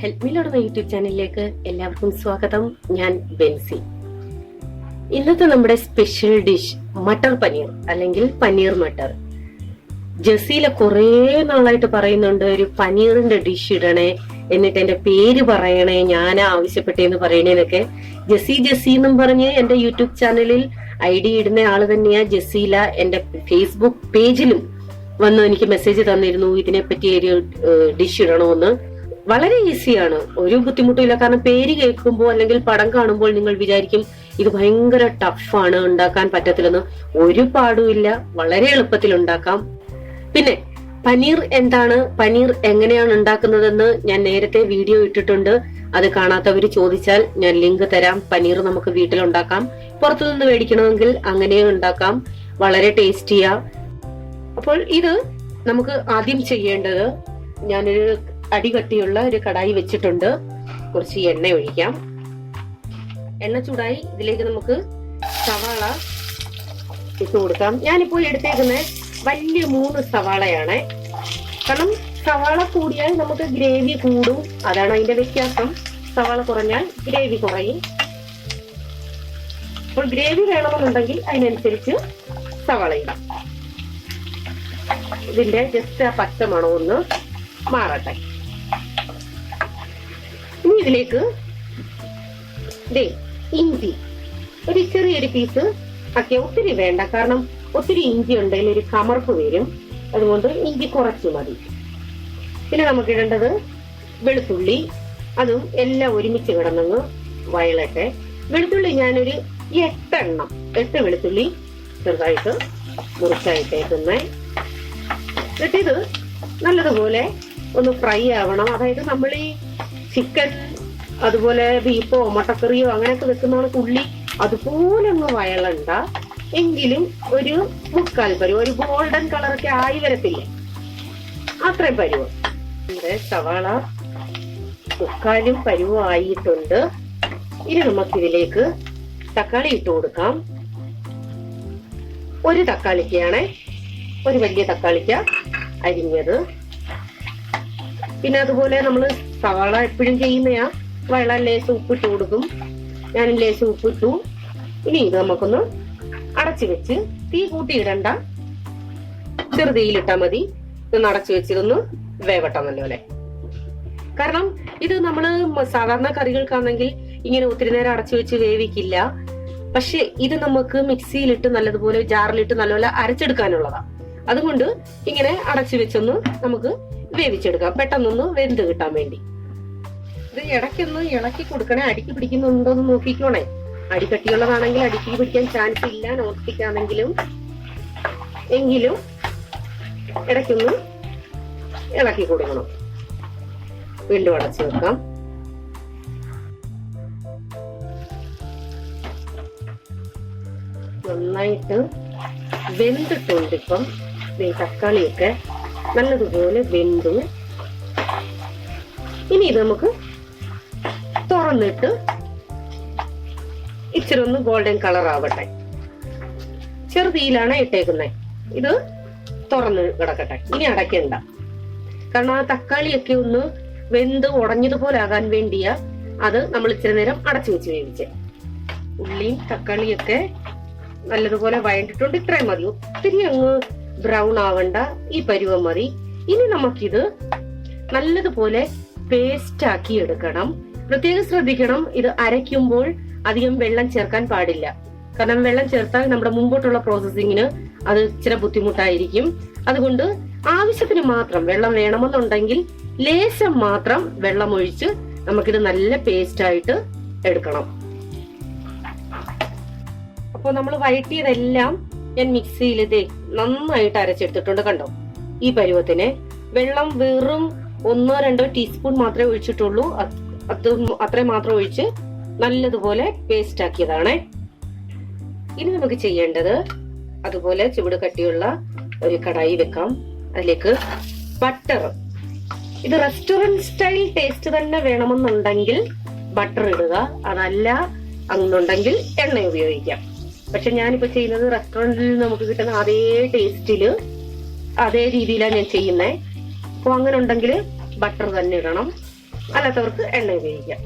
Help me load YouTube ചാനലിലേക്ക് എല്ലാവർക്കും സ്വാഗതം. ഞാൻ ബെൻസി. ഇന്നത്തെ നമ്മുടെ സ്പെഷ്യൽ ഡിഷ് മട്ടർ പനീർ അല്ലെങ്കിൽ പനീർ മട്ടർ. ജസീല കുറേ നാളായിട്ട് പറയുന്നുണ്ട് ഒരു പനീറിന്റെ ഡിഷ് ഇടണേ എന്നിട്ട് എന്റെ പേര് പറയണേ ഞാൻ ആവശ്യപ്പെട്ടേന്ന് പറയണേന്നൊക്കെ ജസി ജസി എന്നും പറഞ്ഞ് എന്റെ യൂട്യൂബ് ചാനലിൽ ഐ ഡി ഇടുന്ന ആൾ തന്നെയാ ജസീല എന്റെ ഫേസ്ബുക്ക് പേജിലും വന്ന് എനിക്ക് മെസ്സേജ് തന്നിരുന്നു ഇതിനെപ്പറ്റി ഒരു ഡിഷ് ഇടണമെന്ന് വളരെ ഈസിയാണ്. ഒരു ബുദ്ധിമുട്ടില്ല കാരണം പേര് കേൾക്കുമ്പോൾ അല്ലെങ്കിൽ പടം കാണുമ്പോൾ നിങ്ങൾ വിചാരിക്കും ഇത് ഭയങ്കര ടഫാണ് ഉണ്ടാക്കാൻ പറ്റത്തില്ലെന്ന്. ഒരു പാടുമില്ല വളരെ എളുപ്പത്തിൽ ഉണ്ടാക്കാം. പിന്നെ പനീർ എന്താണ്? പനീർ എങ്ങനെയാണ് ഉണ്ടാക്കുന്നതെന്ന് ഞാൻ നേരത്തെ വീഡിയോ ഇട്ടിട്ടുണ്ട്. അത് കാണാത്തവർ ചോദിച്ചാൽ ഞാൻ ലിങ്ക് തരാം. പനീർ നമുക്ക് വീട്ടിൽ ഉണ്ടാക്കാം. പുറത്തുനിന്ന് മേടിക്കണമെങ്കിൽ അങ്ങനെ ഉണ്ടാക്കാം. വളരെ ടേസ്റ്റിയാ. അപ്പോൾ ഇത് നമുക്ക് ആദ്യം ചെയ്യേണ്ടത് ഞാനൊരു അടികട്ടിയുള്ള ഒരു കടായി വെച്ചിട്ടുണ്ട്. കുറച്ച് എണ്ണ ഒഴിക്കാം. എണ്ണ ചൂടായി ഇതിലേക്ക് നമുക്ക് സവാള ഇട്ട് കൊടുക്കാം. ഞാനിപ്പോൾ എടുത്തേക്കുന്ന വലിയ മൂന്ന് സവാളയാണ്. കാരണം സവാള കൂടിയാൽ നമുക്ക് ഗ്രേവി കൂടും. അതാണ് അതിന്റെ വ്യത്യാസം. സവാള കുറഞ്ഞാൽ ഗ്രേവി കുറയും. അപ്പോൾ ഗ്രേവി വേണമെന്നുണ്ടെങ്കിൽ അതിനനുസരിച്ച് സവാള ഇടാം. ഇതിന്റെ ജസ്റ്റ് ആ പച്ച മണം ഒന്ന് മാറട്ടെ. ഇതിലേക്ക് ദേ ഇഞ്ചി. ഒരു ചെറിയൊരു പീസ് ഒക്കെ ഒത്തിരി വേണ്ട. കാരണം ഒത്തിരി ഇഞ്ചി ഉണ്ടെങ്കിൽ ഒരു കമർപ്പ് വരും. അതുകൊണ്ട് ഇഞ്ചി കുറച്ച് മതി. പിന്നെ നമുക്ക് ഇടേണ്ടത് വെളുത്തുള്ളി. അതും എല്ലാം ഒരുമിച്ച് കിടന്നങ്ങ് വയലട്ടെ വെളുത്തുള്ളി ഞാനൊരു എട്ടെണ്ണം. എട്ട് വെളുത്തുള്ളി ചെറുതായിട്ട് മുറിച്ചായിട്ടേക്കുന്നേ. എന്നിട്ട് ഇത് നല്ലതുപോലെ ഒന്ന് ഫ്രൈ ആവണം. അതായത് നമ്മൾ ഈ ചിക്കൻ അതുപോലെ ബീഫോ മുട്ടക്കറിയോ അങ്ങനെയൊക്കെ വെക്കുന്ന ഉള്ളി അതുപോലെ അങ്ങ് വയളണ്ട. എങ്കിലും ഒരു മുക്കാൽ പരുവം ഒരു ഗോൾഡൻ കളറൊക്കെ ആയി വരത്തില്ലേ? അത്രയും പരുവം. ഇവിടെ സവാള മുക്കാലും പരുവം ആയിട്ടുണ്ട്. ഇനി നമുക്കിതിലേക്ക് തക്കാളി ഇട്ട് കൊടുക്കാം. ഒരു തക്കാളിക്കാണ് ഒരു വലിയ തക്കാളിക്ക അരിഞ്ഞത്. പിന്നെ അതുപോലെ നമ്മൾ സവാള എപ്പോഴും ചെയ്യുന്നയാ. വെള്ളം ലേശം ഉപ്പിട്ട് കൊടുക്കും? ഞാൻ ലേശം ഉപ്പിട്ടു ഇനി ഇത് നമുക്കൊന്ന് അടച്ചു വെച്ച് തീ കൂട്ടിയിടണ്ട. ചെറുതീയിലിട്ടാ മതി. ഇതൊന്ന് അടച്ചു വെച്ചിരുന്ന് വേവട്ടം നല്ലപോലെ. കാരണം ഇത് നമ്മൾ സാധാരണ കറികൾക്കാണെങ്കിൽ ഇങ്ങനെ ഒത്തിരി നേരം അടച്ചു വെച്ച് വേവിക്കില്ല. പക്ഷെ ഇത് നമുക്ക് മിക്സിയിലിട്ട് നല്ലതുപോലെ ജാറിലിട്ട് നല്ലപോലെ അരച്ചെടുക്കാനുള്ളതാ. അതുകൊണ്ട് ഇങ്ങനെ അടച്ചു വെച്ചൊന്ന് നമുക്ക് വേവിച്ചെടുക്കാം. പെട്ടെന്നൊന്ന് വെന്ത് കിട്ടാൻ വേണ്ടി. ഇത് ഇടയ്ക്കൊന്ന് ഇളക്കി കൊടുക്കണേ അടിക്ക് പിടിക്കുന്നുണ്ടോ എന്ന് നോക്കിക്കോണേ. അടിക്കട്ടിയുള്ളതാണെങ്കിൽ അടിക്ക് പിടിക്കാൻ ചാൻസ് ഇല്ല നോക്കിക്കാണെങ്കിലും എങ്കിലും ഇടയ്ക്കൊന്ന് ഇളക്കി കൊടുക്കണം. വീണ്ടും അടച്ചു വെക്കാം. നന്നായിട്ട് വെന്തിട്ടുണ്ട് ഇപ്പം ഈ തക്കാളിയൊക്കെ നല്ലതുപോലെ വെന്തു. ഇനി ഇത് നമുക്ക് തുറന്നിട്ട് ഇച്ചിരി ഒന്ന് ഗോൾഡൻ കളർ ആവട്ടെ. ചെറുതീയിലാണ് ഇട്ടേക്കുന്നത് ഇത് തുറന്ന് കിടക്കട്ടെ. ഇനി അടയ്ക്കണ്ട. കാരണം ആ തക്കാളിയൊക്കെ ഒന്ന് വെന്ത് ഉടഞ്ഞതുപോലെ ആകാൻ വേണ്ടിയാ അത് നമ്മൾ ഇച്ചിരി നേരം അടച്ചു വെച്ച് വേവിച്ചേ. ഉള്ളിയും തക്കാളിയൊക്കെ നല്ലതുപോലെ വഴണ്ടിട്ടുണ്ട്. ഇത്രയും മതി. ഒത്തിരി അങ്ങ് ബ്രൗൺ ആവണ്ട. ഈ പരുവം മതി. ഇനി നമുക്കിത് നല്ലതുപോലെ പേസ്റ്റ് ആക്കി എടുക്കണം. പ്രത്യേകം ശ്രദ്ധിക്കണം ഇത് അരയ്ക്കുമ്പോൾ അധികം വെള്ളം ചേർക്കാൻ പാടില്ല. കാരണം വെള്ളം ചേർത്താൽ നമ്മുടെ മുമ്പോട്ടുള്ള പ്രോസസ്സിങ്ങിന് അത് ഇച്ചിരി ബുദ്ധിമുട്ടായിരിക്കും. അതുകൊണ്ട് ആവശ്യത്തിന് മാത്രം വെള്ളം വേണമെന്നുണ്ടെങ്കിൽ ലേശം മാത്രം വെള്ളം ഒഴിച്ച് നമുക്കിത് നല്ല പേസ്റ്റ് ആയിട്ട് എടുക്കണം. അപ്പോൾ നമ്മൾ വഴറ്റിയതെല്ലാം ഞാൻ മിക്സിയിൽ ഇതേ നന്നായിട്ട് അരച്ചെടുത്തിട്ടുണ്ട് കണ്ടോ? ഈ പരുവത്തിന് വെള്ളം വെറും ഒന്നോ രണ്ടോ ടീസ്പൂൺ മാത്രമേ ഒഴിച്ചിട്ടുള്ളൂ. അത് അത് അത്രയും മാത്രം ഒഴിച്ച് നല്ലതുപോലെ പേസ്റ്റ് ആക്കിയതാണ്. ഇനി നമുക്ക് ചെയ്യേണ്ടത് അതുപോലെ ചുവട് കട്ടിയുള്ള ഒരു കടായി വെക്കാം. അതിലേക്ക് ബട്ടർ ഇത് റെസ്റ്റോറന്റ് സ്റ്റൈൽ ടേസ്റ്റ് തന്നെ വേണമെന്നുണ്ടെങ്കിൽ ബട്ടർ ഇടുക. അതല്ല അങ്ങുണ്ടെങ്കിൽ എണ്ണ ഉപയോഗിക്കാം. പക്ഷെ ഞാനിപ്പോ ചെയ്യുന്നത് റെസ്റ്റോറന്റിൽ നമുക്ക് കിട്ടുന്ന അതേ ടേസ്റ്റിൽ അതേ രീതിയിലാണ് ഞാൻ ചെയ്യുന്നത് അപ്പൊ അങ്ങനെ ഉണ്ടെങ്കിൽ ബട്ടർ തന്നെ ഇടണം. അല്ലാത്തവർക്ക് എണ്ണ ഉപയോഗിക്കാം.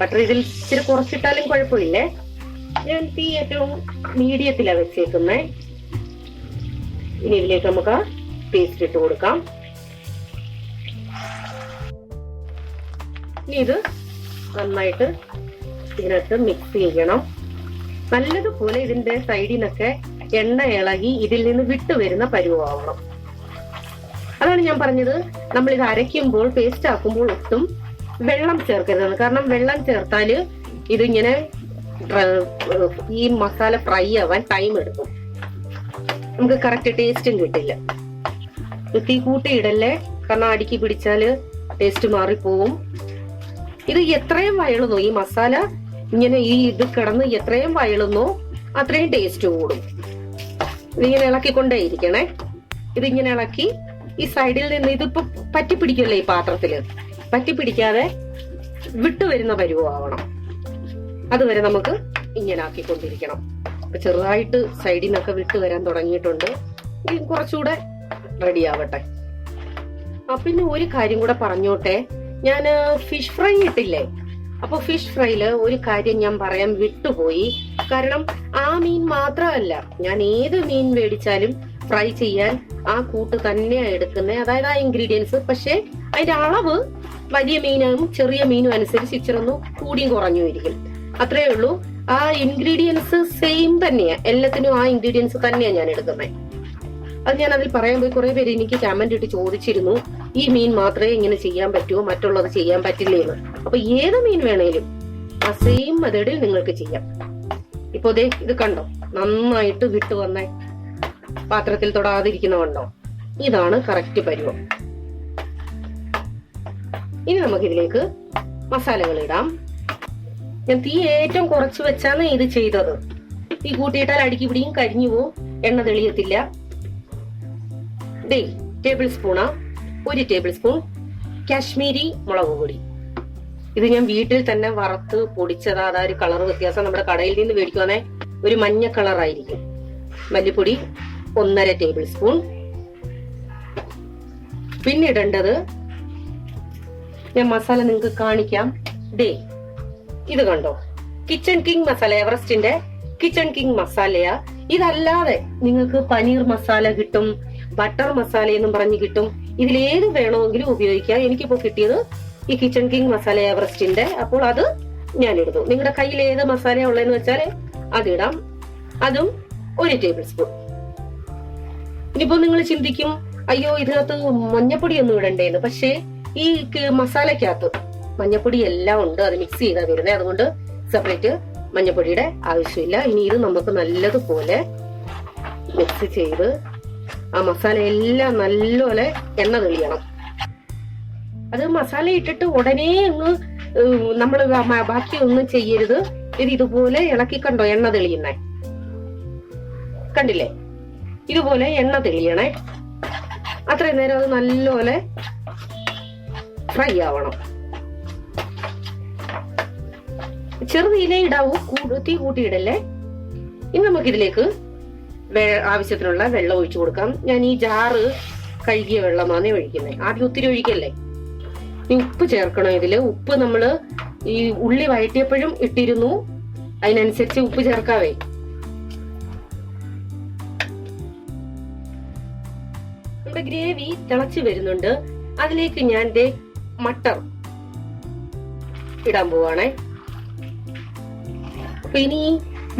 ബട്ടർ ഇതിൽ ഇച്ചിരി കുറച്ചിട്ടാലും കുഴപ്പമില്ലേ. ഞാൻ തീ ഏറ്റവും മീഡിയത്തിലാണ് വെച്ചേക്കുന്നത് ഇനി ഇതിലേക്ക് നമുക്ക് പേസ്റ്റ് ഇട്ട് കൊടുക്കാം. ഇനി ഇത് നന്നായിട്ട് ഇതിനകത്ത് മിക്സ് ചെയ്യണം. നല്ലതുപോലെ ഇതിന്റെ സൈഡിനൊക്കെ എണ്ണ ഇളകി ഇതിൽ നിന്ന് വിട്ടു വരുന്ന പരുവാവണം. അതാണ് ഞാൻ പറഞ്ഞത്. നമ്മൾ ഇത് അരയ്ക്കുമ്പോൾ പേസ്റ്റ് ആക്കുമ്പോൾ ഒട്ടും വെള്ളം ചേർക്കരുതെന്ന് കാരണം വെള്ളം ചേർത്താൽ ഇതിങ്ങനെ ഈ മസാല ഫ്രൈ ആവാൻ ടൈം എടുക്കും. നമുക്ക് കറക്റ്റ് ടേസ്റ്റും കിട്ടില്ല. തീ കൂട്ടിയിടല്ലേ കാരണം അടുക്കി പിടിച്ചാൽ ടേസ്റ്റ് മാറിപ്പോവും. ഇത് എത്രയും വയളുന്നോ. ഈ മസാല ഇങ്ങനെ ഈ ഇത് കിടന്ന് എത്രയും വയളുന്നോ അത്രയും ടേസ്റ്റ് കൂടും. ഇതിങ്ങനെ ഇളക്കിക്കൊണ്ടേയിരിക്കണേ. ഇതിങ്ങനെ ഇളക്കി ഈ സൈഡിൽ നിന്ന് ഇതിപ്പോ പറ്റി പിടിക്കല്ലേ ഈ പാത്രത്തിൽ? പറ്റി പിടിക്കാതെ വിട്ടു പരുവാവണം. അതുവരെ നമുക്ക് ഇങ്ങനെ ആക്കിക്കൊണ്ടിരിക്കണം അപ്പൊ ചെറുതായിട്ട് സൈഡിൽ നിന്നൊക്കെ വിട്ടു വരാൻ തുടങ്ങിയിട്ടുണ്ട്. ഇനി കുറച്ചുകൂടെ റെഡി ആവട്ടെ. ആ പിന്നെ ഒരു കാര്യം കൂടെ പറഞ്ഞോട്ടെ. ഞാൻ ഫിഷ് ഫ്രൈ ഇട്ടില്ലേ? അപ്പൊ ഫിഷ് ഫ്രൈയിൽ ഒരു കാര്യം ഞാൻ പറയാൻ വിട്ടുപോയി. കാരണം ആ മീൻ മാത്രമല്ല ഞാൻ ഏത് മീൻ മേടിച്ചാലും ഫ്രൈ ചെയ്യാൻ ആ കൂട്ട് തന്നെയാണ് എടുക്കുന്നത് അതായത് ആ ഇൻഗ്രീഡിയൻസ് പക്ഷേ അതിന്റെ അളവ് വലിയ മീനും ചെറിയ മീനും അനുസരിച്ച് ഇച്ചിരൊന്നും കൂടിയും കുറഞ്ഞു ഇരിക്കും അത്രേ ഉള്ളൂ. ആ ഇൻഗ്രീഡിയൻസ് സെയിം തന്നെയാ. എല്ലാത്തിനും ആ ഇൻഗ്രീഡിയൻസ് തന്നെയാണ് ഞാൻ എടുക്കുന്നത് അത് ഞാൻ അതിൽ പറയാൻ പോയി കുറെ പേര് എനിക്ക് കമന്റ് ഇട്ട് ചോദിച്ചിരുന്നു. ഈ മീൻ മാത്രമേ ഇങ്ങനെ ചെയ്യാൻ പറ്റുമോ മറ്റുള്ളത് ചെയ്യാൻ പറ്റില്ലേ എന്ന്. അപ്പൊ ഏത് മീൻ വേണേലും ആ സെയിം മെത്തേഡിൽ നിങ്ങൾക്ക് ചെയ്യാം. ഇപ്പൊ ദേ ഇത് കണ്ടോ? നന്നായിട്ട് വിട്ടു വന്ന. പാത്രത്തിൽ തൊടാതിരിക്കുന്ന കണ്ടോ ഇതാണ് കറക്റ്റ് പരുവം. ഇനി നമുക്ക് ഇതിലേക്ക് മസാലകൾ ഇടാം. ഞാൻ തീ ഏറ്റവും കുറച്ച് വെച്ചാണ് ഇത് ചെയ്തത്. തീ കൂട്ടിയിട്ടാൽ അടുക്കി പിടിയും കരിഞ്ഞു പോവും. എണ്ണ തെളിയത്തില്ല. ഡേ ടേബിൾ സ്പൂണാ ഒരു ടേബിൾ സ്പൂൺ കാശ്മീരി മുളക് പൊടി. ഇത് ഞാൻ വീട്ടിൽ തന്നെ വറുത്ത് പൊടിച്ചത്. അതാ ഒരു കളർ വ്യത്യാസം. നമ്മുടെ കടയിൽ നിന്ന് മേടിക്കുവാണേ ഒരു മഞ്ഞ കളർ ആയിരിക്കും. മല്ലിപ്പൊടി ഒന്നര ടേബിൾ സ്പൂൺ. പിന്നെ ഇടേണ്ടത് ഞാൻ മസാല നിങ്ങൾക്ക് കാണിക്കാം. ഡേ ഇത് കണ്ടോ? കിച്ചൺ കിങ് മസാല എവറസ്റ്റിന്റെ കിച്ചൺ കിങ് മസാലയാ ഇതല്ലാതെ നിങ്ങൾക്ക് പനീർ മസാല കിട്ടും ബട്ടർ മസാല എന്നും പറഞ്ഞ് കിട്ടും. ഇതിൽ ഇതിലേത് വേണമെങ്കിലും ഉപയോഗിക്കാം. എനിക്കിപ്പോ കിട്ടിയത് ഈ കിച്ചൺ കിങ് മസാല എവറസ്റ്റിന്റെ അപ്പോൾ അത് ഞാൻ ഇടുന്നു നിങ്ങളുടെ കയ്യിൽ ഏത് മസാല ഉള്ളതെന്ന് വെച്ചാൽ അതിടാം അതും ഒരു ടേബിൾ സ്പൂൺ. ഇനിയിപ്പോ നിങ്ങൾ ചിന്തിക്കും അയ്യോ ഇതിനകത്ത് മഞ്ഞപ്പൊടി ഒന്നും ഇടണ്ടേന്ന്. പക്ഷേ ഈ മസാലക്കകത്ത് മഞ്ഞപ്പൊടി എല്ലാം ഉണ്ട് അത് മിക്സ് ചെയ്താ വരുന്നത് അതുകൊണ്ട് സെപ്പറേറ്റ് മഞ്ഞപ്പൊടിയുടെ ആവശ്യമില്ല. ഇനി ഇത് നമുക്ക് നല്ലതുപോലെ മിക്സ് ചെയ്ത് ആ മസാല എല്ലാം നല്ലപോലെ എണ്ണ തെളിയണം. അത് മസാല ഇട്ടിട്ട് ഉടനെ അങ്ങ് നമ്മൾ ബാക്കി ഒന്നും ചെയ്യരുത്. ഇത് ഇതുപോലെ ഇളക്കി കണ്ടോ എണ്ണ തെളിയുന്നേ? കണ്ടില്ലേ? ഇതുപോലെ എണ്ണ തെളിയണേ. അത്രയും നേരം അത് നല്ലപോലെ ഫ്രൈ ആവണം. ചെറുതീല ഇടാവൂ തീ കൂട്ടിയിടല്ലേ ഇനി നമുക്കിതിലേക്ക് ആവശ്യത്തിനുള്ള വെള്ളം ഒഴിച്ചു കൊടുക്കാം. ഞാൻ ഈ ജാറ് കഴുകിയ വെള്ളമാണ് ഒഴിക്കുന്നത് ആദ്യം ഒത്തിരി ഒഴിക്കല്ലേ? ഇനി ഉപ്പ് ചേർക്കണം ഇതിൽ. ഉപ്പ് നമ്മൾ ഈ ഉള്ളി വഴറ്റിയപ്പോഴും ഇട്ടിരുന്നു. അതിനനുസരിച്ച് ഉപ്പ് ചേർക്കാവേ. നമ്മുടെ ഗ്രേവി തിളച്ചു വരുന്നുണ്ട്. അതിലേക്ക് ഞാൻ ദേ മട്ടർ ഇടാൻ പോവാണേ. അപ്പൊ ഇനി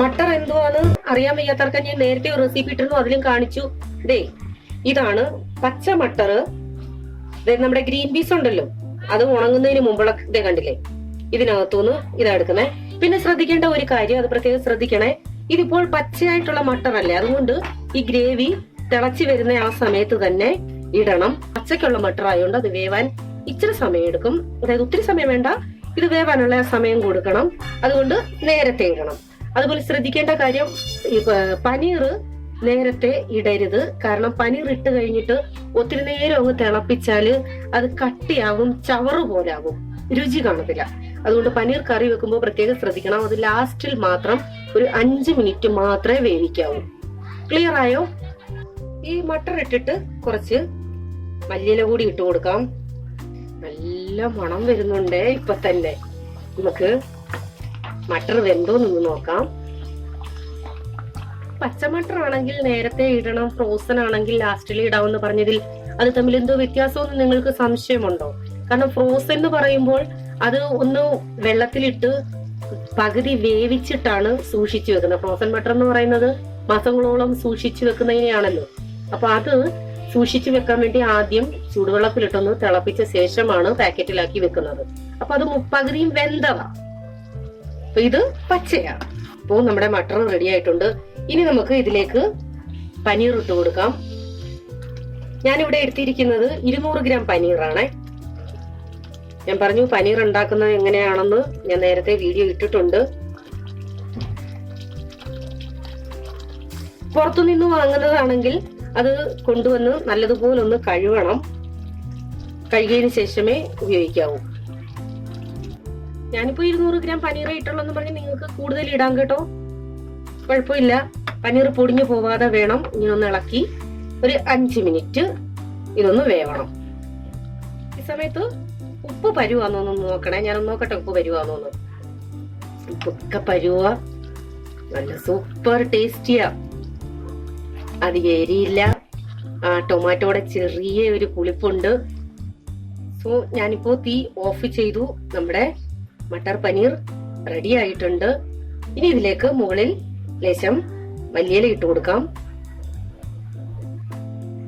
മട്ടർ എന്തുവാന്ന് അറിയാൻ വയ്യാത്തവർക്ക് ഞാൻ നേരത്തെ ഒരു റെസിപ്പി ഇട്ടിരുന്നു അതിലും കാണിച്ചു. ദേ ഇതാണ് പച്ച മട്ടർ നമ്മുടെ ഗ്രീൻ പീസ് ഉണ്ടല്ലോ അത് ഉണങ്ങുന്നതിന് മുമ്പുള്ള ഇതേ കണ്ടില്ലേ? ഇതിനകത്തുനിന്ന് ഇതാ എടുക്കുന്നേ. പിന്നെ ശ്രദ്ധിക്കേണ്ട ഒരു കാര്യം അത് പ്രത്യേകം ശ്രദ്ധിക്കണേ. ഇതിപ്പോൾ പച്ചയായിട്ടുള്ള മട്ടർ അല്ലേ അതുകൊണ്ട് ഈ ഗ്രേവി തിളച്ചു വരുന്ന ആ സമയത്ത് തന്നെ ഇടണം. പച്ചയ്ക്കുള്ള മട്ടർ ആയതുകൊണ്ട് അത് വേവാൻ ഇച്ചിരി സമയം എടുക്കും അതായത് ഒത്തിരി സമയം വേണ്ട ഇത് വേവാനുള്ള സമയം കൊടുക്കണം. അതുകൊണ്ട് നേരത്തെ ഇടണം. അതുപോലെ ശ്രദ്ധിക്കേണ്ട കാര്യം പനീർ നേരത്തെ ഇടരുത്. കാരണം പനീർ ഇട്ട് കഴിഞ്ഞിട്ട് ഒത്തിരി നേരം അങ്ങ് തിളപ്പിച്ചാൽ അത് കട്ടിയാവും ചവറ് പോലാവും രുചി കാണത്തില്ല. അതുകൊണ്ട് പനീർ കറി വെക്കുമ്പോൾ പ്രത്യേകം ശ്രദ്ധിക്കണം. അത് ലാസ്റ്റിൽ മാത്രം ഒരു അഞ്ച് മിനിറ്റ് മാത്രമേ വേവിക്കാവൂ. ക്ലിയർ ആയോ? ഈ മട്ടർ ഇട്ടിട്ട് കുറച്ച് മല്ലിയില കൂടി ഇട്ട് കൊടുക്കാം. നല്ല മണം വരുന്നുണ്ട് ഇപ്പൊ തന്നെ. നമുക്ക് മട്ടർ വെന്തോ നിന്ന് നോക്കാം. പച്ച മട്ടർ ആണെങ്കിൽ നേരത്തെ ഇടണം ഫ്രോസൺ ആണെങ്കിൽ ലാസ്റ്റിൽ ഇടാമെന്ന് പറഞ്ഞതിൽ അത് തമ്മിൽ എന്തോ വ്യത്യാസമെന്ന് നിങ്ങൾക്ക് സംശയമുണ്ടോ? കാരണം ഫ്രോസൺ എന്ന് പറയുമ്പോൾ അത് ഒന്ന് വെള്ളത്തിലിട്ട് പകുതി വേവിച്ചിട്ടാണ് സൂക്ഷിച്ചു വെക്കുന്നത്. ഫ്രോസൺ മട്ടർ എന്ന് പറയുന്നത് മാസങ്ങളോളം സൂക്ഷിച്ചു വെക്കുന്നതിനെയാണല്ലോ. അപ്പൊ അത് സൂക്ഷിച്ചു വെക്കാൻ വേണ്ടി ആദ്യം ചൂടുവെള്ളത്തിലിട്ടൊന്ന് തിളപ്പിച്ച ശേഷമാണ് പാക്കറ്റിലാക്കി വെക്കുന്നത്. അപ്പൊ അത് മുപ്പകുതിയും വെന്തവ അപ്പൊ ഇത് പച്ചയാണ്. അപ്പോൾ നമ്മുടെ മട്ടർ റെഡി ആയിട്ടുണ്ട്. ഇനി നമുക്ക് ഇതിലേക്ക് പനീർ ഇട്ട് കൊടുക്കാം. ഞാനിവിടെ എടുത്തിരിക്കുന്നത് ഇരുന്നൂറ് ഗ്രാം പനീറാണ്. ഞാൻ പറഞ്ഞു പനീർ ഉണ്ടാക്കുന്നത് എങ്ങനെയാണെന്ന് ഞാൻ നേരത്തെ വീഡിയോ ഇട്ടിട്ടുണ്ട്. പുറത്തുനിന്ന് വാങ്ങുന്നതാണെങ്കിൽ അത് കൊണ്ടുവന്ന് നല്ലതുപോലെ ഒന്ന് കഴുകണം. കഴുകിയതിന് ശേഷമേ ഉപയോഗിക്കാവൂ. ഞാനിപ്പോ ഇരുന്നൂറ് ഗ്രാം പനീർ ഇട്ടുള്ളൂ പറഞ്ഞ് നിങ്ങൾക്ക് കൂടുതൽ ഇടാം കേട്ടോ. കുഴപ്പമില്ല. പനീർ പൊടിഞ്ഞു പോവാതെ വേണം. ഇനി ഒന്ന് ഇളക്കി ഒരു അഞ്ച് മിനിറ്റ് ഇതൊന്ന് വേവണം. ഈ സമയത്ത് ഉപ്പ് പരുവാന്നൊന്ന് നോക്കണേ. ഞാനൊന്ന് നോക്കട്ടെ ഉപ്പ് പരുവാന്നോന്ന് ഉപ്പൊക്കെ പരുവ. നല്ല സൂപ്പർ ടേസ്റ്റിയാ. അധികം എരിയില്ല. ടൊമാറ്റോടെ ചെറിയ ഒരു പുളിപ്പുണ്ട്. സോ ഞാനിപ്പോ തീ ഓഫ് ചെയ്തു. നമ്മുടെ മട്ടർ പനീർ റെഡി ആയിട്ടുണ്ട്. ഇനി ഇതിലേക്ക് മുകളിൽ ലേശം മല്ലിയില ഇട്ട് കൊടുക്കാം.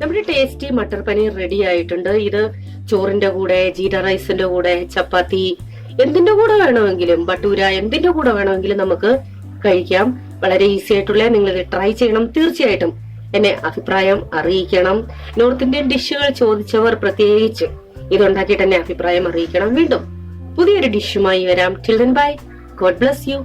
നമ്മുടെ ടേസ്റ്റി മട്ടർ പനീർ റെഡി ആയിട്ടുണ്ട്. ഇത് ചോറിന്റെ കൂടെ ജീര റൈസിന്റെ കൂടെ ചപ്പാത്തി എന്തിന്റെ കൂടെ വേണമെങ്കിലും ബട്ടൂര എന്തിന്റെ കൂടെ വേണമെങ്കിലും നമുക്ക് കഴിക്കാം. വളരെ ഈസി ആയിട്ടുള്ള നിങ്ങൾ ഇത് ട്രൈ ചെയ്യണം. തീർച്ചയായിട്ടും എന്നെ അഭിപ്രായം അറിയിക്കണം. നോർത്ത് ഇന്ത്യൻ ഡിഷുകൾ ചോദിച്ചവർ പ്രത്യേകിച്ച് ഇതുണ്ടാക്കിയിട്ട് എന്നെ അഭിപ്രായം അറിയിക്കണം. വീണ്ടും പുതിയൊരു ഡിഷുമായി വരാം. Till bye God bless you